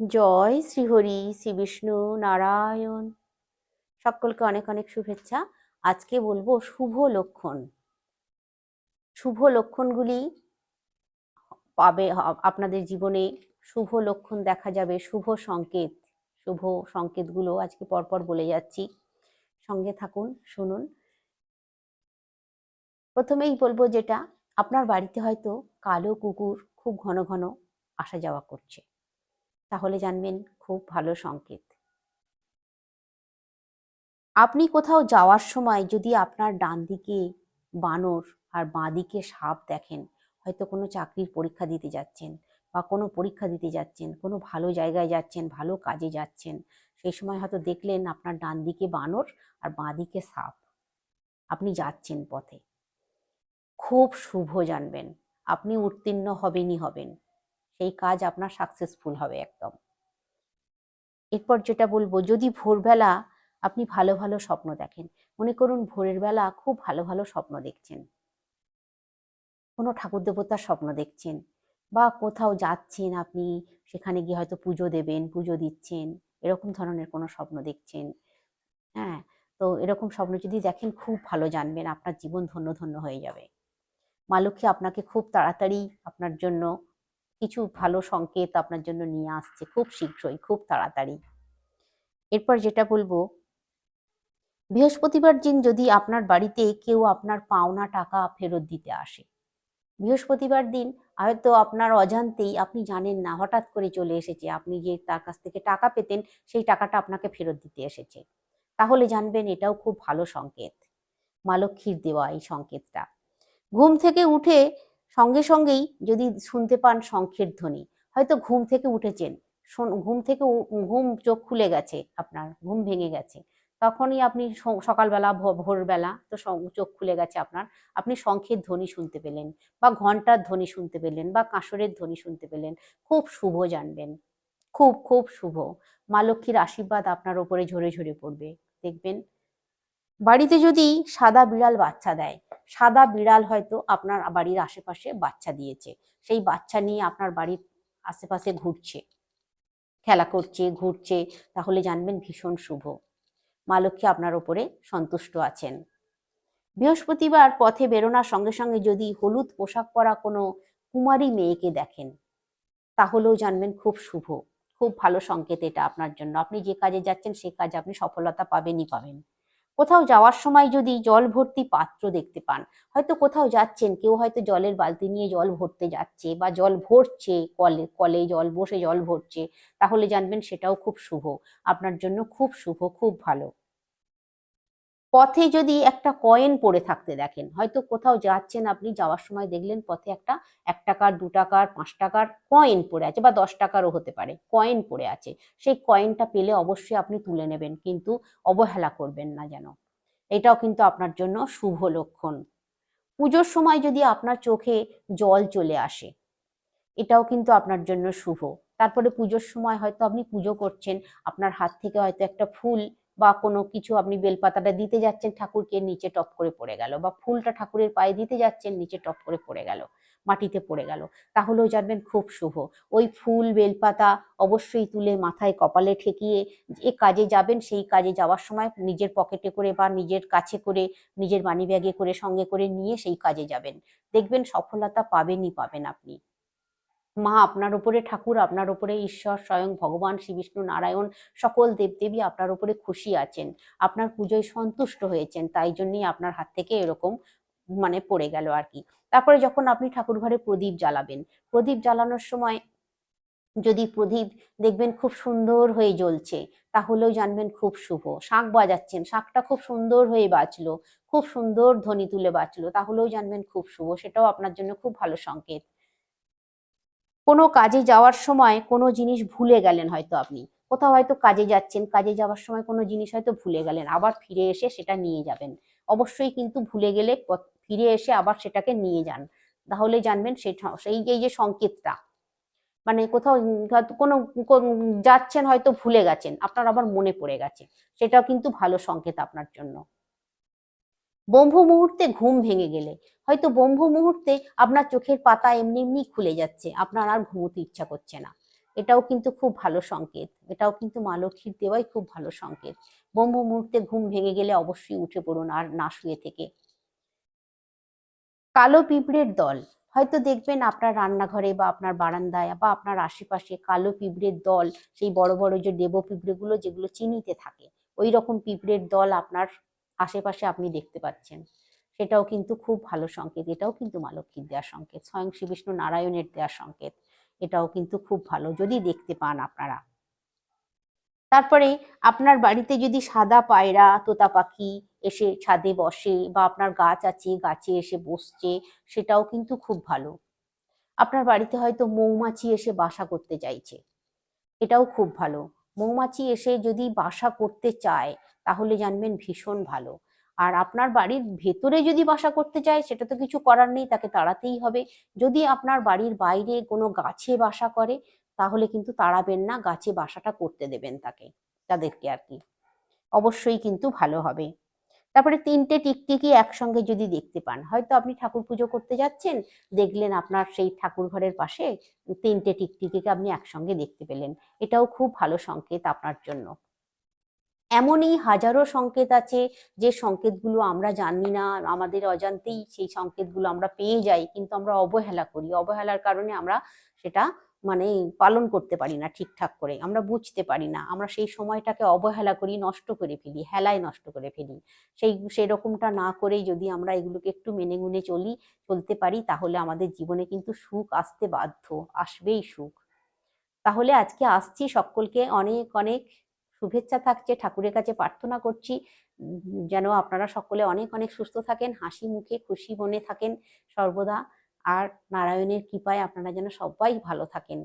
জয় শ্রীহরি, শ্রী বিষ্ণু নারায়ণ। সকলকে অনেক অনেক শুভেচ্ছা। আজকে বলব শুভ লক্ষণ। শুভ লক্ষণগুলি পাবে, আপনাদের জীবনে শুভ লক্ষণ দেখা যাবে, শুভ সংকেত। শুভ সংকেতগুলো আজকে পরপর বলে যাচ্ছি। সঙ্গে থাকুন, শুনুন। প্রথমেই বলব যেটা, আপনার বাড়িতে হয়তো কালো কুকুর খুব ঘন ঘন আসা যাওয়া করছে। তাহলে জানবেন খুব ভালো সংকেত। আপনি কোথাও যাওয়ার সময় যদি আপনার ডান দিকে বানর আর বাঁ দিকে সাপ দেখেন, হয়তো কোনো চাকরির পরীক্ষা দিতে যাচ্ছেন বা কোনো পরীক্ষা দিতে যাচ্ছেন, কোনো ভালো জায়গায় যাচ্ছেন, ভালো কাজে যাচ্ছেন, সেই সময় হয়তো দেখলেন আপনার ডান দিকে বানর আর বাঁ দিকে সাপ। আপনি যাচ্ছেন পথে। খুব শুভ জানবেন। আপনি উত্তীর্ণ হবেনই হবেন। সেই কাজ আপনার সাকসেসফুল হবে একদম। এরপর যেটা বলব, যদি ভোরবেলা আপনি ভালো ভালো স্বপ্ন দেখেন, মনে করুন ভোরের বেলা খুব ভালো ভালো স্বপ্ন দেখছেন। কোনো ঠাকুর দেবতার স্বপ্ন দেখছেন বা কোথাও যাচ্ছেন আপনি, সেখানে গিয়ে হয়তো পুজো দেবেন, পুজো দিচ্ছেন, এরকম ধরনের কোনো স্বপ্ন দেখছেন। হ্যাঁ তো এরকম স্বপ্ন যদি দেখেন, খুব ভালো জানবেন, আপনার জীবন ধন্য ধন্য হয়ে যাবে। মা লক্ষ্মী আপনাকে খুব তাড়াতাড়ি আপনার জন্য কিছু ভালো সংকেত আপনার জন্য নিয়ে আসছে খুব শীঘ্রই, খুব তাড়াতাড়ি। এরপর যেটা বলব, বৃহস্পতিবার দিন যদি আপনার বাড়িতে কেউ আপনার পাওনা টাকা ফেরত দিতে আসে, বৃহস্পতিবার দিন হয়তো আপনার অজান্তেই আপনি জানেন না, হঠাৎ করে চলে এসেছে, আপনি যে তার কাছ থেকে টাকা পেতেন, সেই টাকাটা আপনাকে ফেরত দিতে এসেছে। তাহলে জানবেন এটাও খুব ভালো সংকেত, মা লক্ষ্মীর দেওয়া এই সংকেতটা। ঘুম থেকে উঠে সঙ্গে সঙ্গেই যদি শুনতে পান শঙ্খের ধ্বনি, হয়তো ঘুম থেকে উঠেছেন ঘুম থেকে ঘুম চোখ খুলে গেছে আপনার, ঘুম ভেঙে গেছে, তখনই আপনি সকালবেলা ভোরবেলা তো চোখ খুলে গেছে আপনার, আপনি শঙ্খের ধ্বনি শুনতে পেলেন বা ঘণ্টার ধ্বনি শুনতে পেলেন বা কাঁসরের ধ্বনি শুনতে পেলেন, খুব শুভ জানবেন। খুব খুব শুভ। মা লক্ষ্মীর আশীর্বাদ আপনার ওপরে ঝরে ঝরে পড়বে, দেখবেন বাড়িতে যদি সাদা বিড়াল বাচ্চা দেয়, সাদা বিড়াল হয়তো আপনার বাড়ির আশেপাশে বাচ্চা দিয়েছে। সেই বাচ্চা নিয়ে আপনার বাড়ির আশেপাশে ঘুরছে, খেলা করছে, ঘুরছে, তাহলে জানবেন ভীষণ শুভ। মা লক্ষ্মী আপনার ওপরে সন্তুষ্ট আছেন। বৃহস্পতিবার পথে বেরোনোর সঙ্গে সঙ্গে যদি হলুদ পোশাক পরা কোনো কুমারী মেয়েকে দেখেন, তাহলেও জানবেন খুব শুভ। খুব ভালো সংকেত এটা আপনার জন্য। আপনি যে কাজে যাচ্ছেন, সে কাজে আপনি সফলতা পাবেনই পাবেন। কোথাও যাওয়ার সময় যদি জল ভর্তি পাত্র দেখতে পান, হয়তো কোথাও যাচ্ছেন, কেউ হয়তো জলের বালতি নিয়ে জল ভরতে যাচ্ছে বা জল ভরছে, কলে কলে জল বসে জল ভরছে, তাহলে জানবেন সেটাও খুব শুভ। আপনার জন্য খুব শুভ, খুব ভালো। পথে যদি একটা কয়েন পড়ে থাকতে দেখেন, হয়তো কোথাও যাচ্ছেন আপনি, যাওয়ার সময় দেখলেন পথে একটা এক টাকার, দু টাকার, পাঁচ টাকার কয়েন পড়ে আছে বা দশ টাকারও হতে পারে কয়েন পড়ে আছে। সেই কয়েনটা পেলে অবশ্যই আপনি তুলে নেবেন, কিন্তু অবহেলা করবেন না যেন। এটাও কিন্তু আপনার জন্য শুভ লক্ষণ। পুজোর সময় যদি আপনার চোখে জল চলে আসে, এটাও কিন্তু আপনার জন্য শুভ। তারপরে পুজোর সময় হয়তো আপনি পুজো করছেন, আপনার হাত থেকে হয়তো একটা ফুল বা কোনো কিছু আপনি বেলপাতাটা দিতে যাচ্ছেন, ঠাকুরকে নিচে টপ করে পড়ে গেল বা ফুলটা ঠাকুরের পায়ে দিতে যাচ্ছেন, নিচে টপ করে পড়ে গেল, মাটিতে পড়ে গেল, তাহলেও জানবেন খুব শুভ। ওই ফুল, বেলপাতা অবশ্যই তুলে মাথায় কপালে ঠেকিয়ে যে কাজে যাবেন, সেই কাজে যাওয়ার সময় নিজের পকেটে করে বা নিজের কাছে করে, নিজের মানি ব্যাগে করে, সঙ্গে করে নিয়ে সেই কাজে যাবেন। দেখবেন সফলতা পাবেনই পাবেন আপনি। মা আপনার উপরে, ঠাকুর আপনার উপরে, ঈশ্বর স্বয়ং ভগবান, শ্রী বিষ্ণু নারায়ণ, সকল দেবদেবী আপনার উপরে খুশি আছেন। আপনার পুজোয় সন্তুষ্ট হয়েছেন, তাই জন্যই আপনার হাত থেকে এরকম মানে পড়ে গেল আর কি। তারপরে যখন আপনি ঠাকুর ঘরে প্রদীপ জ্বালাবেন, প্রদীপ জ্বালানোর সময় যদি প্রদীপ দেখবেন খুব সুন্দর হয়ে জ্বলছে, তাহলেও জানবেন খুব শুভ। শাঁখ বাজাচ্ছেন, শাঁখটা খুব সুন্দর হয়ে বাঁচলো খুব সুন্দর ধ্বনি তুলে বাঁচলো তাহলেও জানবেন খুব শুভ, সেটাও আপনার জন্য খুব ভালো সংকেত। কোনো কাজে যাওয়ার সময় কোনো জিনিস ভুলে গেলেন হয়তো আপনি। কোথাও হয়তো কাজে যাচ্ছেন, কাজে যাওয়ার সময় কোনো জিনিস হয়তো ভুলে গেলেন, আবার ফিরে এসে সেটা নিয়ে যাবেন। অবশ্যই কিন্তু ভুলে গেলে ফিরে এসে আবার সেটাকে নিয়ে যান। তাহলে জানবেন সেটা সেই এই যে সংকেতটা মানে কোথাও কোনো যাচ্ছেন হয়তো ভুলে গেছেন, আপনার আবার মনে পড়ে গেছে। সেটাও কিন্তু ভালো সংকেত আপনার জন্য। ব্রহ্ম মুহূর্তে ঘুম ভেঙে গেলে। হয়তো ব্রহ্ম মুহূর্তে আপনার চোখের পাতা এমনি এমনি খুলে যাচ্ছে, আপনার আর ঘুমোতে ইচ্ছা করছে না। এটাও কিন্তু খুব ভালো সংকেত, এটাও কিন্তু মা লক্ষ্মীর দেওয়াই খুব ভালো সংকেত। ব্রহ্ম মুহূর্তে ঘুম ভেঙে গেলে অবশ্যই উঠে পড়ুন আর না শুয়ে থেকে। কালো পিঁপড়ের দল, হয়তো দেখবেন আপনার রান্নাঘরে বা আপনার বারান্দায় বা আপনার আশেপাশে কালো পিঁপড়ের দল, সেই বড় বড় যে দেব পিঁপড়েগুলো যেগুলো চিনিতে থাকে, ওই রকম পিঁপড়ের দল আপনার আশেপাশে আপনি দেখতে পাচ্ছেন। সেটাও কিন্তু খুব ভালো সংকেত। এটাও কিন্তু মা লক্ষ্মীর দেওয়ার সংকেত। স্বয়ং শ্রী বিষ্ণু নারায়ণের দেওয়ার সংকেত। এটাও কিন্তু খুব ভালো, যদি দেখতে পান আপনারা। তারপরে আপনার বাড়িতে যদি সাদা পায়রা, তোতা পাখি এসে ছাদে বসে বা আপনার গাছ আছে, গাছে এসে বসছে, সেটাও কিন্তু খুব ভালো। আপনার বাড়িতে হয়তো মৌমাছি এসে বাসা করতে চাইছে। এটাও খুব ভালো। মৌমাছি এসে যদি বাসা করতে চায় তাহলে জানবেন ভীষণ ভালো। আর আপনার বাড়ির ভেতরে যদি বাসা করতে চায়, সেটা তো কিছু করার নেই, তাকে তাড়াতেই হবে। যদি আপনার বাড়ির বাইরে কোনো গাছে বাসা করে, তাহলে কিন্তু তাড়াবেন না, গাছে বাসাটা করতে দেবেন তাকে, তাদেরকে আর কি। অবশ্যই কিন্তু ভালো হবে। তারপরে তিনটে টিকটিকি একসঙ্গে যদি দেখতে পান, হয়তো আপনি ঠাকুর পুজো করতে যাচ্ছেন, দেখলেন আপনার সেই ঠাকুর ঘরের পাশে তিনটে টিকটিকিকে আপনি একসঙ্গে দেখতে পেলেন। এটাও খুব ভালো সংকেত আপনার জন্য। এমনই হাজারো সংকেত আছে যে সংকেতগুলো আমরা জানি না, আমাদের অজান্তেই সেই সংকেতগুলো আমরা পেয়ে যাই, কিন্তু আমরা অবহেলা করি। অবহেলার কারণে আমরা সেটা মানে পালন করতে পারি না ঠিকঠাক করে। আমরা বুঝতে পারি না। আমরা সেই সময়টাকে অবহেলা করি, নষ্ট করে ফেলি, হেলায় নষ্ট করে ফেলি। সেই, সেরকমটা না করেই যদি আমরা এগুলোকে একটু মেনে গুনে চলি, চলতে পারি, তাহলে আমাদের জীবনে কিন্তু সুখ আসতে বাধ্য, আসবেই সুখ। তাহলে আজকে আসছি সকলকে অনেক অনেক শুভেচ্ছা থাকছে, ঠাকুরের কাছে প্রার্থনা করছি। যেন আপনারা সকলে অনেক অনেক সুস্থ থাকেন, হাসি মুখে খুশি মনে থাকেন সর্বদা। আর নারায়ণের কৃপায় আপনারা যেন সবাই ভালো থাকেন।